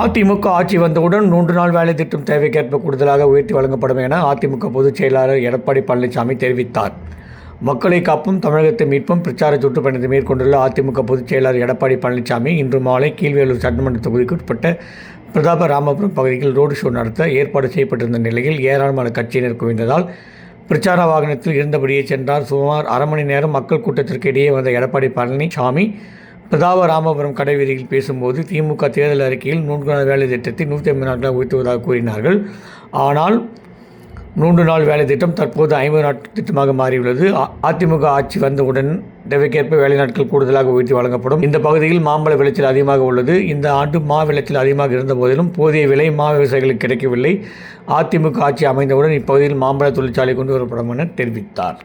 அதிமுக ஆட்சி வந்தவுடன் மூன்று நாள் வேலை திட்டம் தேவைக்கேற்ப கூடுதலாக உயர்த்தி வழங்கப்படும் என அதிமுக பொதுச் செயலாளர் எடப்பாடி பழனிசாமி தெரிவித்தார். மக்களை காப்பும் தமிழகத்தை மீட்பும் பிரச்சார சுற்றுப்பயணத்தை மேற்கொண்டுள்ள அதிமுக பொதுச் செயலாளர் எடப்பாடி பழனிசாமி இன்று மாலை கீழ்வேலூர் சட்டமன்ற தொகுதிக்கு உட்பட்ட பிரதாப ராமபுரம் பகுதியில் ரோடு ஷோ நடத்த ஏற்பாடு செய்யப்பட்டிருந்த நிலையில் ஏராளமான கட்சியினர் குவிந்ததால் பிரச்சார வாகனத்தில் இருந்தபடியே சென்றார். சுமார் அரை மணி நேரம் மக்கள் கூட்டத்திற்கு இடையே வந்த எடப்பாடி பழனிசாமி பிரதாப ராமபுரம் கடைவீதியில் பேசும்போது திமுக தேர்தல் அறிக்கையில் மூன்று நாள் வேலை திட்டத்தை நூற்றி ஐம்பது நாட்களாக உயர்த்துவதாக கூறினார்கள். ஆனால் மூன்று நாள் வேலை திட்டம் தற்போது ஐம்பது நாட்கள் திட்டமாக மாறியுள்ளது. அதிமுக ஆட்சி வந்தவுடன் தேவைக்கேற்ப வேலை நாட்கள் கூடுதலாக உயர்த்தி வழங்கப்படும். இந்த பகுதியில் மாம்பழ விளைச்சல் அதிகமாக உள்ளது. இந்த ஆண்டு மா விளைச்சல் அதிகமாக இருந்த போதிலும் போதிய விலை மா விவசாயிகளுக்கு கிடைக்கவில்லை. அதிமுக ஆட்சி அமைந்தவுடன் இப்பகுதியில் மாம்பழ தொழிற்சாலை கொண்டு வரப்படும் என தெரிவித்தார்.